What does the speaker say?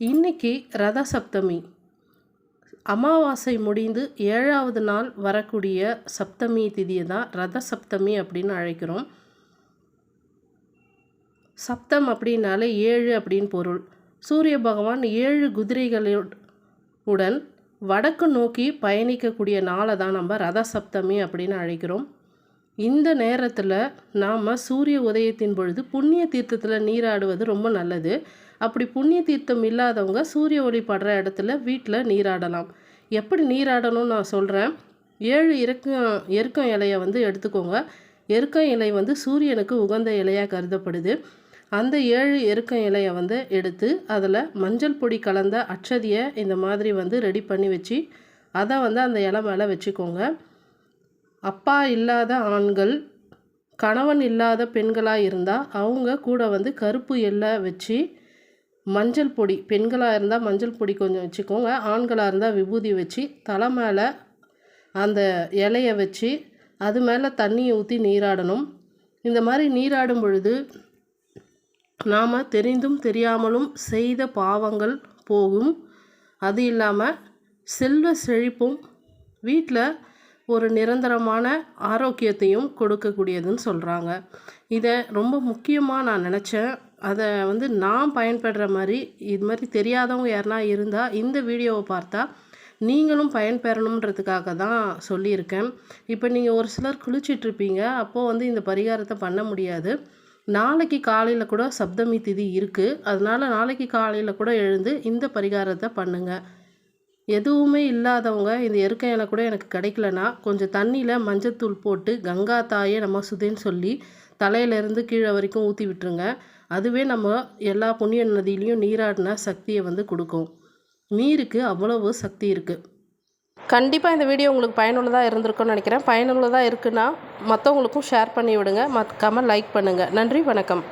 இன்னைக்கு ரத சப்தமி அமாவாசை முடிந்து ஏழாவது நாள் வரக்கூடிய சப்தமி திதியை தான் ரத சப்தமி அப்படின்னு அழைக்கிறோம். சப்தம் அப்படின்னாலே ஏழு அப்படின்னு பொருள். சூரிய பகவான் ஏழு குதிரைகளுடன் வடக்கு நோக்கி பயணிக்கக்கூடிய நாளை தான் நம்ம ரத சப்தமி அப்படின்னு அழைக்கிறோம். இந்த நேரத்தில் நாம் சூரிய உதயத்தின் பொழுது புண்ணிய தீர்த்தத்தில் நீராடுவது ரொம்ப நல்லது. அப்படி புண்ணிய தீர்த்தம் இல்லாதவங்க சூரிய ஒளி படுற இடத்துல வீட்டில் நீராடலாம். எப்படி நீராடணும்னு நான் சொல்கிறேன் ஏழு இறக்கம் எருக்கம் இலையை வந்து எடுத்துக்கோங்க. எருக்கம் இலை வந்து சூரியனுக்கு உகந்த இலையாக கருதப்படுது. அந்த ஏழு எருக்கம் இலையை வந்து எடுத்து அதில் மஞ்சள் பொடி கலந்த அச்சதியை இந்த மாதிரி வந்து ரெடி பண்ணி வச்சு அதை வந்து அந்த இலை மேலே வச்சுக்கோங்க. அப்பா இல்லாத ஆண்கள் கணவன் இல்லாத பெண்களாக இருந்தால் அவங்க கூட வந்து கருப்பு எல்லை வச்சு மஞ்சள் பொடி பெண்களாக இருந்தால் மஞ்சள் பொடி கொஞ்சம் வச்சுக்கோங்க. ஆண்களாக இருந்தால் விபூதி வச்சு தலை மேலே அந்த இலையை வச்சு அது மேலே தண்ணியை ஊற்றி நீராடணும். இந்த மாதிரி நீராடும் பொழுது நாம் தெரிந்தும் தெரியாமலும் செய்த பாவங்கள் போகும். அது இல்லாமல் செல்வ செழிப்பும் வீட்டில் ஒரு நிரந்தரமான ஆரோக்கியத்தையும் கொடுக்கக்கூடியதுன்னு சொல்கிறாங்க இதை ரொம்ப முக்கியமாக நான் நினச்சேன். அதை வந்து நான் பயன்படுற மாதிரி இது மாதிரி தெரியாதவங்க யாருனா இருந்தால் இந்த வீடியோவை பார்த்தா நீங்களும் பயன்பெறணுன்றதுக்காக தான் சொல்லியிருக்கேன். இப்போ நீங்கள் ஒரு சிலர் குளிச்சிட்ருப்பீங்க. அப்போது வந்து இந்த பரிகாரத்தை பண்ண முடியாது. நாளைக்கு காலையில் கூட சப்தமி திதி இருக்குது அதனால் நாளைக்கு காலையில் கூட எழுந்து இந்த பரிகாரத்தை பண்ணுங்கள் எதுவுமே இல்லாதவங்க இந்த எருக்க கூட எனக்கு கிடைக்கலனா கொஞ்சம் தண்ணியில் மஞ்சத்தூள் போட்டு கங்கா தாயே நம்ம சுதேன்னு சொல்லி தலையிலேருந்து கீழே வரைக்கும் ஊற்றி விட்டுருங்க. அதுவே நம்ம எல்லா புண்ணிய நதியிலையும் நீராடின சக்தியை வந்து கொடுக்கும். நீருக்கு அவ்வளவு சக்தி இருக்குது கண்டிப்பாக இந்த வீடியோ உங்களுக்கு பயனுள்ளதாக இருந்திருக்கும்னு நினைக்கிறேன். பயனுள்ளதாக இருக்குன்னா மற்றவங்களுக்கும் ஷேர் பண்ணி விடுங்க. மறக்காமல் லைக் பண்ணுங்கள் நன்றி வணக்கம்.